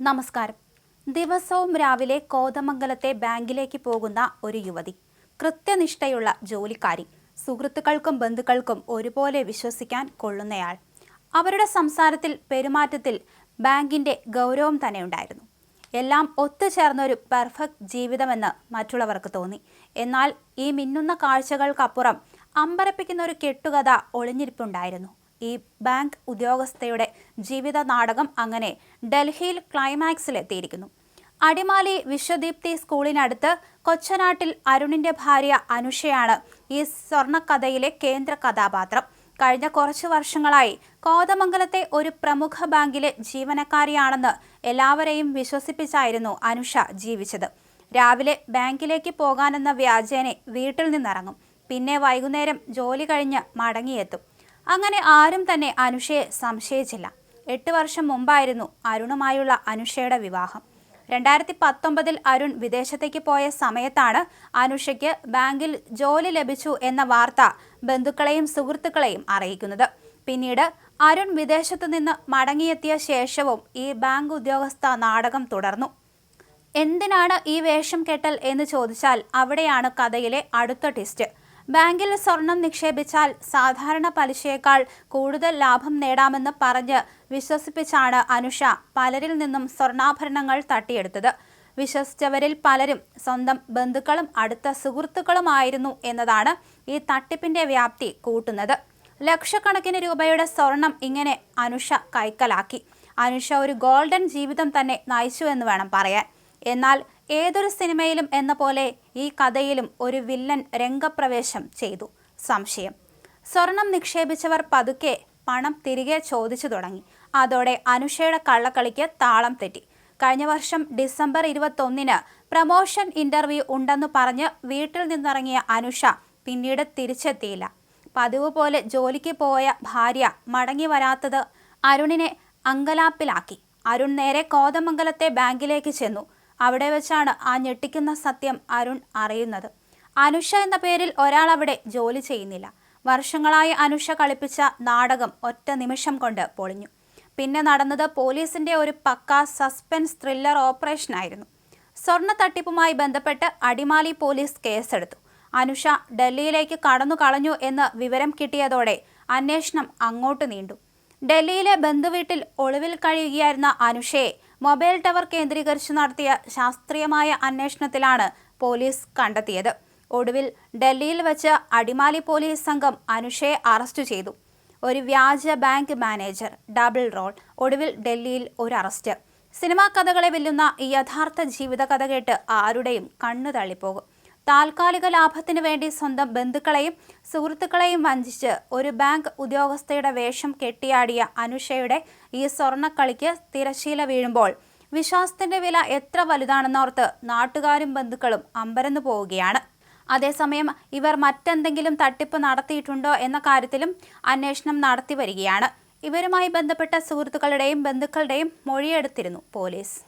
നമസ്കാരം. ദിവസവും രാവിലെ കോതമംഗലത്തെ ബാങ്കിലേക്ക് പോകുന്ന ഒരു യുവതി. കൃത്യനിഷ്ഠയുള്ള ജോലിക്കാരി. സുഹൃത്തുക്കൾക്കും ബന്ധുക്കൾക്കും ഒരുപോലെ വിശ്വസിക്കാൻ കൊള്ളുന്നയാൾ. അവരുടെ സംസാരത്തിൽ പെരുമാറ്റത്തിൽ ബാങ്കിന്റെ ഗൗരവം തന്നെ ഉണ്ടായിരുന്നു. എല്ലാം ഒത്തുചേർന്നൊരു പെർഫെക്റ്റ് ജീവിതമെന്ന് മറ്റുള്ളവർക്ക് തോന്നി. എന്നാൽ ഈ മിന്നുന്ന കാഴ്ചകൾക്കപ്പുറം അമ്പരപ്പിക്കുന്ന ഒരു കെട്ടുകഥ ഒളിഞ്ഞിരിപ്പുണ്ടായിരുന്നു. ഈ ബാങ്ക് ഉദ്യോഗസ്ഥയുടെ ജീവിത നാടകം അങ്ങനെ ഡൽഹിയിൽ ക്ലൈമാക്സിലെത്തിയിരിക്കുന്നു. അടിമാലി വിശ്വദീപ്തി സ്കൂളിനടുത്ത് കൊച്ചനാട്ടിൽ അരുണിന്റെ ഭാര്യ അനുഷയാണ് ഈ സ്വർണക്കഥയിലെ കേന്ദ്ര കഥാപാത്രം. കഴിഞ്ഞ കുറച്ചു വർഷങ്ങളായി കോതമംഗലത്തെ ഒരു പ്രമുഖ ബാങ്കിലെ ജീവനക്കാരിയാണെന്ന് എല്ലാവരെയും വിശ്വസിപ്പിച്ചായിരുന്നു അനുഷ ജീവിച്ചത്. രാവിലെ ബാങ്കിലേക്ക് പോകാനെന്ന വ്യാജേനെ വീട്ടിൽ നിന്നിറങ്ങും. പിന്നെ വൈകുന്നേരം ജോലി കഴിഞ്ഞ് മടങ്ങിയെത്തും. അങ്ങനെ ആരും തന്നെ അനുഷയെ സംശയിച്ചില്ല. എട്ട് വർഷം മുമ്പായിരുന്നു അരുണുമായുള്ള അനുഷയുടെ വിവാഹം. രണ്ടായിരത്തി പത്തൊമ്പതിൽ അരുൺ വിദേശത്തേക്ക് പോയ സമയത്താണ് അനുഷയ്ക്ക് ബാങ്കിൽ ജോലി ലഭിച്ചു എന്ന വാർത്ത ബന്ധുക്കളെയും സുഹൃത്തുക്കളെയും അറിയിക്കുന്നത്. പിന്നീട് അരുൺ വിദേശത്തു നിന്ന് മടങ്ങിയെത്തിയ ശേഷവും ഈ ബാങ്ക് ഉദ്യോഗസ്ഥ നാടകം തുടർന്നു. എന്തിനാണ് ഈ വേഷം കെട്ടൽ എന്ന് ചോദിച്ചാൽ അവിടെയാണ് കഥയിലെ അടുത്ത ട്വിസ്റ്റ്. ബാങ്കിൽ സ്വർണം നിക്ഷേപിച്ചാൽ സാധാരണ പലിശയേക്കാൾ കൂടുതൽ ലാഭം നേടാമെന്ന് പറഞ്ഞ് വിശ്വസിപ്പിച്ചാണ് അനുഷ പലരിൽ നിന്നും സ്വർണാഭരണങ്ങൾ തട്ടിയെടുത്തത്. വിശ്വസിച്ചവരിൽ പലരും സ്വന്തം ബന്ധുക്കളും അടുത്ത സുഹൃത്തുക്കളുമായിരുന്നു എന്നതാണ് ഈ തട്ടിപ്പിന്റെ വ്യാപ്തി കൂട്ടുന്നത്. ലക്ഷക്കണക്കിന് രൂപയുടെ സ്വർണം ഇങ്ങനെ അനുഷ കൈക്കലാക്കി. അനുഷ ഒരു ഗോൾഡൻ ജീവിതം തന്നെ നയിച്ചു എന്ന് വേണം പറയാൻ. എന്നാൽ ഏതൊരു സിനിമയിലും എന്ന പോലെ ഈ കഥയിലും ഒരു വില്ലൻ രംഗപ്രവേശം ചെയ്തു. സംശയം. സ്വർണം നിക്ഷേപിച്ചവർ പതുക്കെ പണം തിരികെ ചോദിച്ചു തുടങ്ങി. അതോടെ അനുഷയുടെ കള്ളക്കളിക്ക് താളം തെറ്റി. കഴിഞ്ഞ വർഷം ഡിസംബർ ഇരുപത്തൊന്നിന് പ്രമോഷൻ ഇന്റർവ്യൂ ഉണ്ടെന്ന് പറഞ്ഞ് വീട്ടിൽ നിന്നിറങ്ങിയ അനുഷ പിന്നീട് തിരിച്ചെത്തിയില്ല. പതിവ് പോലെ ജോലിക്ക് പോയ ഭാര്യ മടങ്ങി വരാത്തത് അരുണിനെ അങ്കലാപ്പിലാക്കി. അരുൺ നേരെ കോതമംഗലത്തെ ബാങ്കിലേക്ക് ചെന്നു. അവിടെ വെച്ചാണ് ആ ഞെട്ടിക്കുന്ന സത്യം അരുൺ അറിയുന്നത്. അനുഷ എന്ന പേരിൽ ഒരാൾ അവിടെ ജോലി ചെയ്യുന്നില്ല. വർഷങ്ങളായി അനുഷ കളിപ്പിച്ച നാടകം ഒറ്റ നിമിഷം കൊണ്ട് പൊളിഞ്ഞു. പിന്നെ നടന്നത് പോലീസിന്റെ ഒരു പക്ക സസ്പെൻസ് ത്രില്ലർ ഓപ്പറേഷനായിരുന്നു സ്വർണ തട്ടിപ്പുമായി ബന്ധപ്പെട്ട് അടിമാലി പോലീസ് കേസെടുത്തു. അനുഷ ഡൽഹിയിലേക്ക് കടന്നു കളഞ്ഞു എന്ന് വിവരം കിട്ടിയതോടെ അന്വേഷണം അങ്ങോട്ട് നീണ്ടു. ഡൽഹിയിലെ ബന്ധുവീട്ടിൽ ഒളിവിൽ കഴിയുകയായിരുന്ന അനുഷയെ മൊബൈൽ ടവർ കേന്ദ്രീകരിച്ച് നടത്തിയ ശാസ്ത്രീയമായ അന്വേഷണത്തിലാണ് പോലീസ് കണ്ടെത്തിയത്. ഒടുവിൽ ഡൽഹിയിൽ വെച്ച് അടിമാലി പോലീസ് സംഘം അനുഷയെ അറസ്റ്റ് ചെയ്തു. ഒരു വ്യാജ ബാങ്ക് മാനേജർ ഡബിൾ റോൾ ഒടുവിൽ ഡൽഹിയിൽ ഒരു അറസ്റ്റ്. സിനിമാ കഥകളെ വെല്ലുന്ന യഥാർത്ഥ ജീവിതകഥ കേട്ട് ആരുടെയും കണ്ണു തള്ളിപ്പോകും താൽക്കാലിക ലാഭത്തിനു വേണ്ടി സ്വന്തം ബന്ധുക്കളെയും സുഹൃത്തുക്കളെയും വഞ്ചിച്ച് ഒരു ബാങ്ക് ഉദ്യോഗസ്ഥയുടെ വേഷം കെട്ടിയാടിയ അനുഷയുടെ ഈ സ്വർണക്കളിക്ക് തിരശീല വീഴുമ്പോൾ വിശ്വാസത്തിന്റെ വില എത്ര വലുതാണെന്നോർത്ത് നാട്ടുകാരും ബന്ധുക്കളും അമ്പരന്നു പോവുകയാണ്. അതേസമയം ഇവർ മറ്റെന്തെങ്കിലും തട്ടിപ്പ് നടത്തിയിട്ടുണ്ടോ എന്ന കാര്യത്തിലും അന്വേഷണം നടത്തി വരികയാണ്. ഇവരുമായി ബന്ധപ്പെട്ട സുഹൃത്തുക്കളുടെയും ബന്ധുക്കളുടെയും മൊഴിയെടുത്തിരുന്നു പോലീസ്.